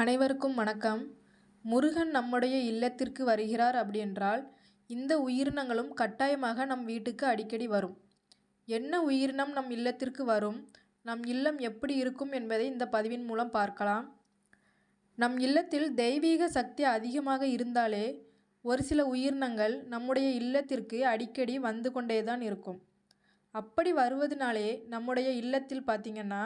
அனைவருக்கும் வணக்கம். முருகன் நம்முடைய இல்லத்திற்கு வருகிறார் அப்படி என்றால் இந்த உயிரினங்களும் கட்டாயமாக நம் வீட்டுக்கு அடிக்கடி வரும். என்ன உயிரினம் நம் இல்லத்திற்கு வரும்? நம் இல்லம் எப்படி இருக்கும் என்பதை இந்த பதிவின் மூலம் பார்க்கலாம். நம் இல்லத்தில் தெய்வீக சக்தி அதிகமாக இருந்தாலே ஒரு சில உயிரினங்கள் நம்முடைய இல்லத்திற்கு அடிக்கடி வந்து கொண்டே தான் இருக்கும். அப்படி வருவதனாலே நம்முடைய இல்லத்தில் பார்த்திங்கன்னா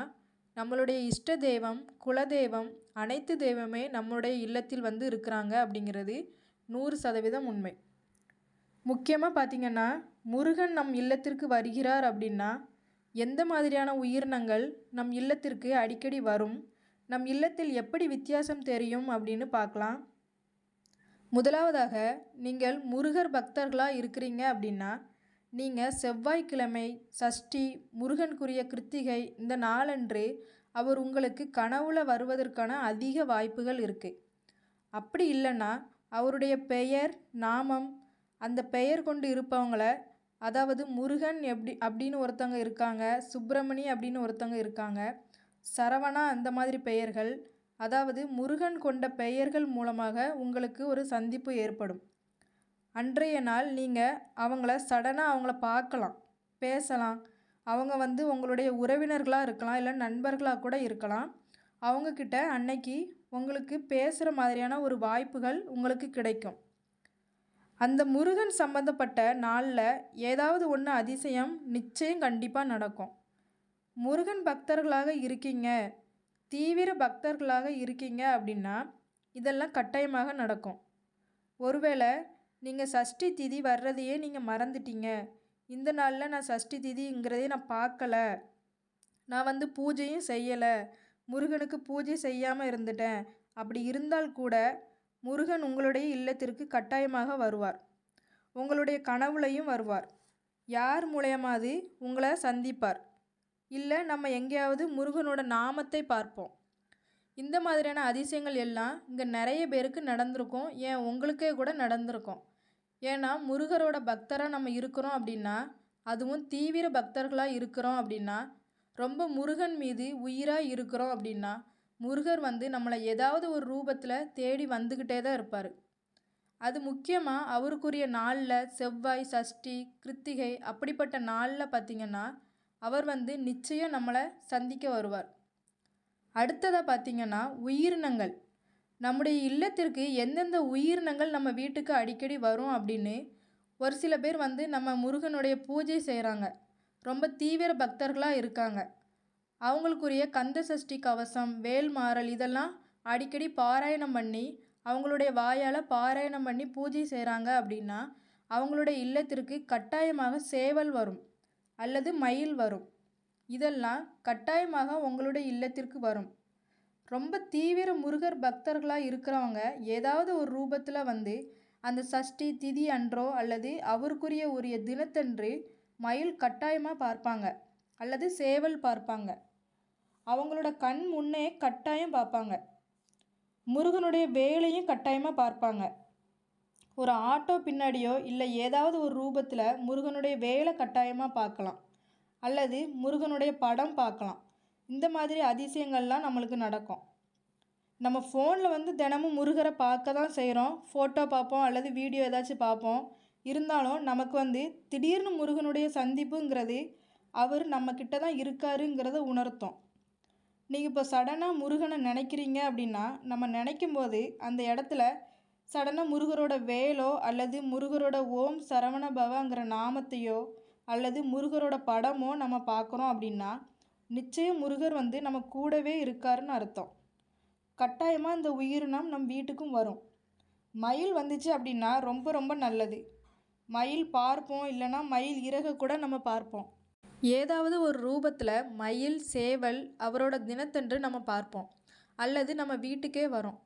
நம்மளுடைய இஷ்ட தெய்வம் குலதெய்வம் அனைத்து தெய்வமே நம்முடைய இல்லத்தில் வந்து இருக்கிறாங்க அப்படிங்கிறது நூறு சதவீதம் உண்மை. முக்கியமாக பார்த்திங்கன்னா முருகன் நம் இல்லத்திற்கு வருகிறார் அப்படின்னா எந்த மாதிரியான உயிரினங்கள் நம் இல்லத்திற்கு அடிக்கடி வரும் நம் இல்லத்தில் எப்படி வித்தியாசம் தெரியும் அப்படின்னு பார்க்கலாம். முதலாவதாக நீங்கள் முருகர் பக்தர்களாக இருக்கிறீங்க அப்படின்னா நீங்கள் செவ்வாய்க்கிழமை சஷ்டி முருகனுக்குரிய கிருத்திகை இந்த நாளன்று அவர் உங்களுக்கு கனவுல வருவதற்கான அதிக வாய்ப்புகள் இருக்குது அப்படி இல்லைன்னா அவருடைய பெயர் நாமம் அந்த பெயர் கொண்டு இருப்பவங்கள அதாவது முருகன் எப்படி அப்படின்னு ஒருத்தவங்க இருக்காங்க சுப்பிரமணி அப்படின்னு ஒருத்தவங்க இருக்காங்க சரவணா அந்த மாதிரி பெயர்கள் அதாவது முருகன் கொண்ட பெயர்கள் மூலமாக உங்களுக்கு ஒரு சந்திப்பு ஏற்படும். அன்றைய நாள் நீங்கள் அவங்கள சடனாக அவங்கள பார்க்கலாம் பேசலாம் அவங்க வந்து உங்களுடைய உறவினர்களாக இருக்கலாம் இல்லை நண்பர்களாக கூட இருக்கலாம். அவங்கக்கிட்ட அன்னைக்கு உங்களுக்கு பேசுகிற மாதிரியான ஒரு வாய்ப்புகள் உங்களுக்கு கிடைக்கும். அந்த முருகன் சம்மந்தப்பட்ட நாளில் ஏதாவது ஒன்று அதிசயம் நிச்சயம் கண்டிப்பாக நடக்கும். முருகன் பக்தர்களாக இருக்கீங்க தீவிர பக்தர்களாக இருக்கீங்க அப்படின்னா இதெல்லாம் கட்டாயமாக நடக்கும். ஒருவேளை நீங்கள் சஷ்டி திதி வர்றதையே நீங்கள் மறந்துட்டீங்க இந்த நாளில் நான் சஷ்டி திதிங்கிறதே நான் பார்க்கல. நான் வந்து பூஜையும் செய்யலை. முருகனுக்கு பூஜை செய்யாமல் இருந்துட்டேன். அப்படி இருந்தால் கூட முருகன் உங்களுடைய இல்லத்திற்கு கட்டாயமாக வருவார். உங்களுடைய கனவுலையும் வருவார். யார் மூலயமாவது உங்களை சந்திப்பார். இல்லை நம்ம எங்கேயாவது முருகனோட நாமத்தை பார்ப்போம். இந்த மாதிரியான அதிசயங்கள் எல்லாம் இங்கே நிறைய பேருக்கு நடந்திருக்கும். ஏன் உங்களுக்கே கூட நடந்திருக்கும். ஏன்னா முருகரோட பக்தராக நம்ம இருக்கிறோம் அப்படின்னா அதுவும் தீவிர பக்தர்களாக இருக்கிறோம் அப்படின்னா ரொம்ப முருகன் மீது உயிராக இருக்கிறோம் அப்படின்னா முருகர் வந்து நம்மளை ஏதாவது ஒரு ரூபத்தில் தேடி வந்துக்கிட்டே தான் இருப்பார். அது முக்கியமாக அவருக்குரிய நாளில் செவ்வாய் சஷ்டி கிருத்திகை அப்படிப்பட்ட நாளில் பார்த்திங்கன்னா அவர் வந்து நிச்சயம் நம்மளை சந்திக்க வருவார். அடுத்ததாக பார்த்திங்கன்னா உயிரினங்கள். நம்முடைய இல்லத்திற்கு எந்தெந்த உயிரினங்கள் நம்ம வீட்டுக்கு அடிக்கடி வரும் அப்படின்னு ஒரு சில பேர் வந்து நம்ம முருகனுடைய பூஜை செய்கிறாங்க ரொம்ப தீவிர பக்தர்களாக இருக்காங்க. அவங்களுக்குரிய கந்த சஷ்டி கவசம் வேல் மாறல் இதெல்லாம் அடிக்கடி பாராயணம் பண்ணி அவங்களுடைய வாயால் பாராயணம் பண்ணி பூஜை செய்கிறாங்க அப்படின்னா அவங்களுடைய இல்லத்திற்கு கட்டாயமாக சேவல் வரும் அல்லது மயில் வரும். இதெல்லாம் கட்டாயமாக உங்களுடைய இல்லத்திற்கு வரும். ரொம்ப தீவிர முருகர் பக்தர்களாக இருக்கிறவங்க ஏதாவது ஒரு ரூபத்தில் வந்து அந்த சஷ்டி திதி அன்றோ அல்லது அவருக்குரிய உரிய தினத்தன்று மயில் கட்டாயமாக பார்ப்பாங்க அல்லது சேவல் பார்ப்பாங்க. அவங்களோட கண் முன்னே கட்டாயம் பார்ப்பாங்க. முருகனுடைய வேலையும் கட்டாயமாக பார்ப்பாங்க. ஒரு ஆட்டோ பின்னாடியோ இல்லை ஏதாவது ஒரு ரூபத்தில் முருகனுடைய வேலை கட்டாயமாக பார்க்கலாம். அல்லது முருகனுடைய படம் பார்க்கலாம். இந்த மாதிரி அதிசயங்கள்லாம் நம்மளுக்கு நடக்கும். நம்ம ஃபோனில் வந்து தினமும் முருகரை பார்க்க தான் செய்கிறோம் ஃபோட்டோ பார்ப்போம் அல்லது வீடியோ ஏதாச்சும் பார்ப்போம். இருந்தாலும் நமக்கு வந்து திடீர்னு முருகனுடைய சந்திப்புங்கிறது அவர் நம்மக்கிட்ட தான் இருக்காருங்கிறத உணர்த்தோம். நீங்கள் இப்போ சடனாக முருகனை நினைக்கிறீங்க அப்படின்னா நம்ம நினைக்கும் போது அந்த இடத்துல சடனாக முருகரோட வேலோ அல்லது முருகரோட ஓம் சரவண பவங்கிற நாமத்தையோ அல்லது முருகரோட படமோ நம்ம பார்க்குறோம் அப்படின்னா நிச்சயம் முருகர் வந்து நம்ம கூடவே இருக்காருன்னு அர்த்தம். கட்டாயமாக இந்த உயிரினம் நம் வீட்டுக்கும் வரும். மயில் வந்துச்சு அப்படின்னா ரொம்ப ரொம்ப நல்லது. மயில் பார்ப்போம் இல்லைன்னா மயில் இறக கூட நம்ம பார்ப்போம். ஏதாவது ஒரு ரூபத்தில் மயில் சேவல் அவரோட தினத்தன்று நம்ம பார்ப்போம். அல்லது நம்ம வீட்டுக்கே வரும்.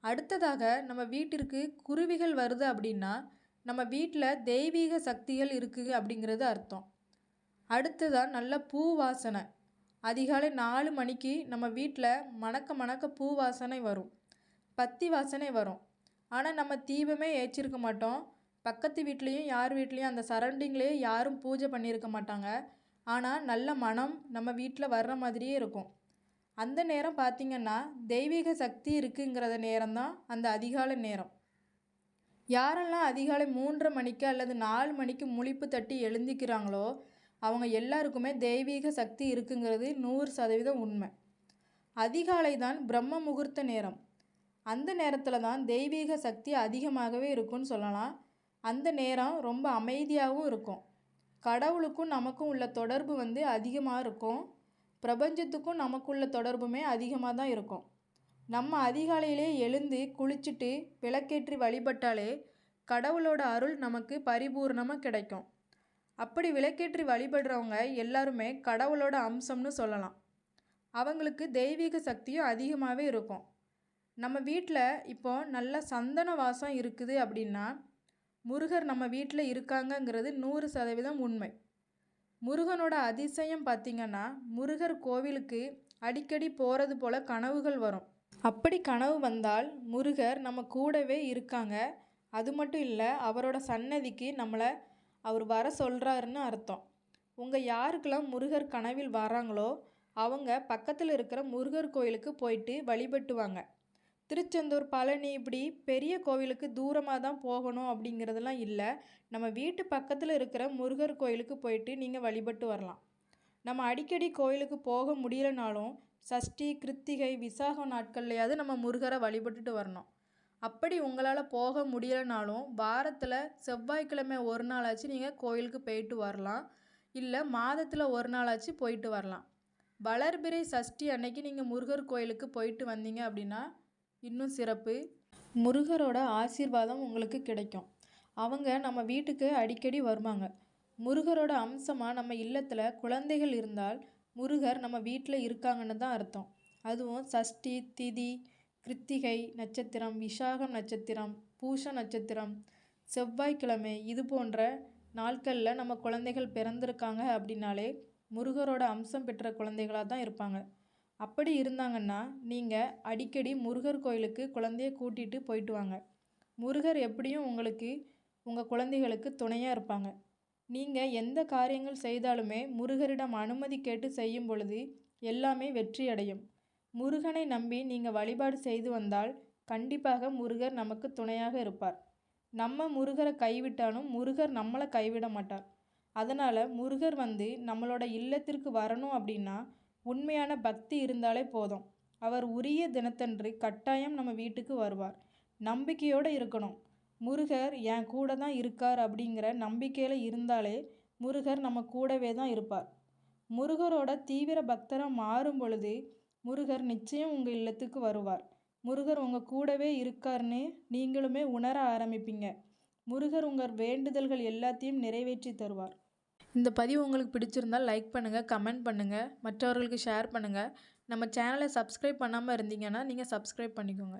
அடுத்ததாக நம்ம வீட்டிற்கு குருவிகள் வருது அப்படின்னா நம்ம வீட்டில் தெய்வீக சக்திகள் இருக்குது அப்படிங்கிறது அர்த்தம். அடுத்ததாக நல்ல பூ வாசனை. அதிகாலை நாலு மணிக்கு நம்ம வீட்டில் மணக்க மணக்க பூ வாசனை வரும். பத்தி வாசனை வரும். ஆனால் நம்ம தீபமே ஏற்றிருக்க மாட்டோம். பக்கத்து வீட்லேயும் யார் வீட்லேயும் அந்த சரௌண்டிங்லேயே யாரும் பூஜை பண்ணியிருக்க மாட்டாங்க. ஆனால் நல்ல மனம் நம்ம வீட்டில் வர்ற மாதிரியே இருக்கும். அந்த நேரம் பார்த்திங்கன்னா தெய்வீக சக்தி இருக்குங்கிறத நேரம்தான் அந்த அதிகாலை நேரம். யாரெல்லாம் அதிகாலை மூன்றரை மணிக்கு அல்லது நாலு மணிக்கு முழிப்பு தட்டி எழுந்திக்கிறாங்களோ அவங்க எல்லாருக்குமே தெய்வீக சக்தி இருக்குங்கிறது நூறு சதவீதம் உண்மை. அதிகாலை தான் பிரம்ம முகூர்த்த நேரம். அந்த நேரத்தில் தான் தெய்வீக சக்தி அதிகமாகவே இருக்கும்னு சொல்லலாம். அந்த நேரம் ரொம்ப அமைதியாகவும் இருக்கும். கடவுளுக்கும் நமக்கும் உள்ள தொடர்பு வந்து அதிகமாக இருக்கும். பிரபஞ்சத்துக்கும் நமக்குள்ள தொடர்புமே அதிகமாக தான் இருக்கும். நம்ம அதிகாலையிலே எழுந்து குளிச்சுட்டு விளக்கேற்றி வழிபட்டாலே கடவுளோட அருள் நமக்கு பரிபூர்ணமாக கிடைக்கும். அப்படி விளக்கேற்றி வழிபடுறவங்க எல்லாருமே கடவுளோட அம்சம்னு சொல்லலாம். அவங்களுக்கு தெய்வீக சக்தியும் அதிகமாகவே இருக்கும். நம்ம வீட்டில் இப்போ நல்ல சந்தன வாசம் இருக்குது அப்படின்னா முருகர் நம்ம வீட்டில் இருக்காங்கங்கிறது நூறு சதவீதம் உண்மை. முருகனோட அதிசயம் பார்த்திங்கன்னா முருகர் கோவிலுக்கு அடிக்கடி போகிறது போல் கனவுகள் வரும். அப்படி கனவு வந்தால் முருகர் நம்ம கூடவே இருக்காங்க. அது மட்டும் இல்லை அவரோட சன்னதிக்கு நம்மளை அவர் வர சொல்கிறாருன்னு அர்த்தம். உங்கள் யாருக்கெல்லாம் முருகர் கனவில் வராங்களோ அவங்க பக்கத்தில் இருக்கிற முருகர் கோயிலுக்கு போயிட்டு வழிபட்டுவாங்க. திருச்செந்தூர் பழனி இப்படி பெரிய கோவிலுக்கு தூரமாக தான் போகணும் அப்படிங்கிறதெல்லாம் இல்லை. நம்ம வீட்டு பக்கத்தில் இருக்கிற முருகர் கோயிலுக்கு போயிட்டு நீங்கள் வழிபட்டு வரலாம். நம்ம அடிக்கடி கோயிலுக்கு போக முடியலனாலும் சஷ்டி கிருத்திகை விசாக நாட்கள்லையாவது நம்ம முருகரை வழிபட்டுட்டு வரணும். அப்படி உங்களால் போக முடியலனாலும் வாரத்தில் செவ்வாய்க்கிழமை ஒரு நாளாச்சு நீங்கள் கோயிலுக்கு போயிட்டு வரலாம். இல்லை மாதத்தில் ஒரு நாளாச்சு போயிட்டு வரலாம். வளர்பிறை சஷ்டி அன்னைக்கு நீங்கள் முருகர் கோயிலுக்கு போயிட்டு வந்தீங்க அப்படின்னா இன்னும் சிறப்பு. முருகரோட ஆசீர்வாதம் உங்களுக்கு கிடைக்கும். அவங்க நம்ம வீட்டுக்கு அடிக்கடி வருவாங்க. முருகரோட அம்சமாக நம்ம இல்லத்தில் குழந்தைகள் இருந்தால் முருகர் நம்ம வீட்டில் இருக்காங்கன்னு தான் அர்த்தம். அதுவும் சஷ்டி திதி கிருத்திகை நட்சத்திரம் விசாகம் நட்சத்திரம் பூஷ நட்சத்திரம் செவ்வாய்க்கிழமை இது போன்ற நாட்களில் நம்ம குழந்தைகள் பிறந்திருக்காங்க அப்படின்னாலே முருகரோட அம்சம் பெற்ற குழந்தைகளாக தான் இருப்பாங்க. அப்படி இருந்தாங்கன்னா நீங்கள் அடிக்கடி முருகர் கோயிலுக்கு குழந்தைய கூட்டிகிட்டு போயிட்டு வாங்க. முருகர் எப்படியும் உங்களுக்கு உங்கள் குழந்தைகளுக்கு துணையாக இருப்பாங்க. நீங்கள் எந்த காரியங்கள் செய்தாலுமே முருகரிடம் அனுமதி கேட்டு செய்யும் பொழுது எல்லாமே வெற்றி அடையும் முருகனை நம்பி நீங்கள் வழிபாடு செய்து வந்தால் கண்டிப்பாக முருகர் நமக்கு துணையாக இருப்பார். நம்ம முருகரை கைவிட்டாலும் முருகர் நம்மளை கைவிட மாட்டார். அதனால் முருகர் வந்து நம்மளோட இல்லத்திற்கு வரணும் அப்படின்னா உண்மையான பக்தி இருந்தாலே போதும். அவர் உரிய தினத்தன்று கட்டாயம் நம்ம வீட்டுக்கு வருவார். நம்பிக்கையோடு இருக்கணும். முருகர் என் கூட தான் இருக்கார் அப்படிங்கிற நம்பிக்கையில் இருந்தாலே முருகர் நம்ம கூடவே தான் இருப்பார். முருகரோட தீவிர பக்தராக மாறும் பொழுது முருகர் நிச்சயம் உங்கள் இல்லத்துக்கு வருவார். முருகர் உங்கள் கூடவே இருக்கார்னு நீங்களுமே உணர ஆரம்பிப்பீங்க. முருகர் உங்கள் வேண்டுதல்கள் எல்லாத்தையும் நிறைவேற்றி தருவார். இந்த பதிவு உங்களுக்கு பிடிச்சிருந்தால் லைக் பண்ணுங்கள் கமெண்ட் பண்ணுங்கள் மற்றவர்களுக்கு ஷேர் பண்ணுங்கள் நம்ம சேனலை சப்ஸ்கிரைப் பண்ணாமல் இருந்தீங்கன்னா நீங்கள் சப்ஸ்கிரைப் பண்ணிக்கோங்க.